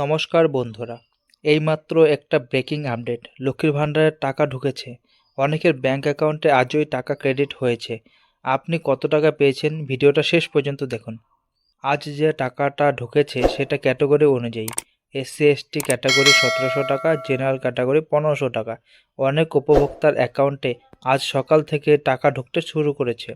নমস্কার বন্ধুরা, এইমাত্র একটা ব্রেকিং আপডেট। লক্ষ্মীর ভাণ্ডারের টাকা ঢুকেছে। অনেকের ব্যাংক অ্যাকাউন্টে আজই টাকা ক্রেডিট হয়েছে। আপনি কত টাকা পেয়েছেন ভিডিওটা শেষ পর্যন্ত দেখুন। আজ যে টাকাটা ঢুকেছে সেটা ক্যাটাগরি অনুযায়ী, এসসি, এসটি ক্যাটাগরি সতেরোশো টাকা, জেনারেল ক্যাটাগরি পনেরোশো টাকা। অনেক উপভোক্তার অ্যাকাউন্টে আজ সকাল থেকে টাকা ঢুকতে শুরু করেছে।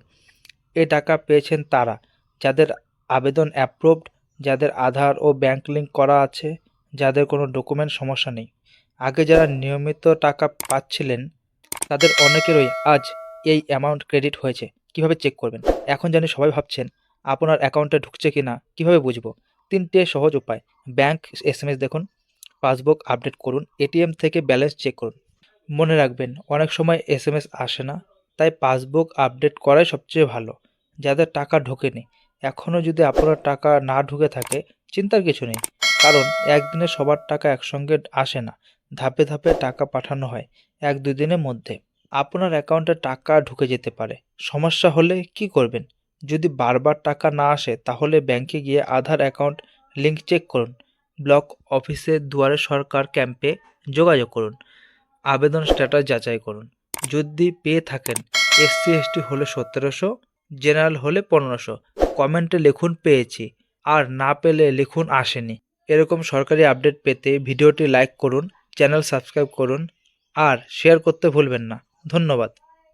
এ টাকা পেয়েছেন তারা, যাদের আবেদন অ্যাপ্রুভড যাদের আধার ও ব্যাংক লিঙ্ক করা আছে, যাদের কোনো ডকুমেন্ট সমস্যা নেই। আগে যারা নিয়মিত টাকা পাচ্ছিলেন, তাদের অনেকেরই আজ এই অ্যামাউন্ট ক্রেডিট হয়েছে। কীভাবে চেক করবেন? এখন জানি সবাই ভাবছেন, আপনার অ্যাকাউন্টে ঢুকছে কি না কীভাবে বুঝব? তিনটে সহজ উপায়। ব্যাংক এস দেখুন পাসবুক আপডেট করুন এটিএম থেকে ব্যালেন্স চেক করুন। মনে রাখবেন, অনেক সময় এস আসে না, তাই পাসবুক আপডেট করাই সবচেয়ে ভালো। যাদের টাকা ঢোকেনি এখনও যদি আপনার টাকা না ঢুকে থাকে, চিন্তার কিছু নেই। কারণ একদিনে সবার টাকা একসঙ্গে আসে না। ধাপে ধাপে টাকা পাঠানো হয় এক দুই দিনের মধ্যে। আপনার অ্যাকাউন্টে টাকা ঢুকে যেতে পারে। সমস্যা হলে কি করবেন? যদি বারবার টাকা না আসে, তাহলে ব্যাংকে গিয়ে আধার অ্যাকাউন্ট লিঙ্ক চেক করুন। ব্লক অফিসে দুয়ারে সরকার ক্যাম্পে যোগাযোগ করুন। আবেদন স্ট্যাটাস যাচাই করুন। যদি পেয়ে থাকেন, এসসি, এসটি হলে সতেরোশো, জেনারেল হলে পনেরোশো। কমেন্টে লিখুন পেয়েছি, আর না পেলে লিখুন আসেনি। এরকম সরকারি আপডেট পেতে ভিডিওটি লাইক করুন, চ্যানেল সাবস্ক্রাইব করুন, আর শেয়ার করতে ভুলবেন না। ধন্যবাদ।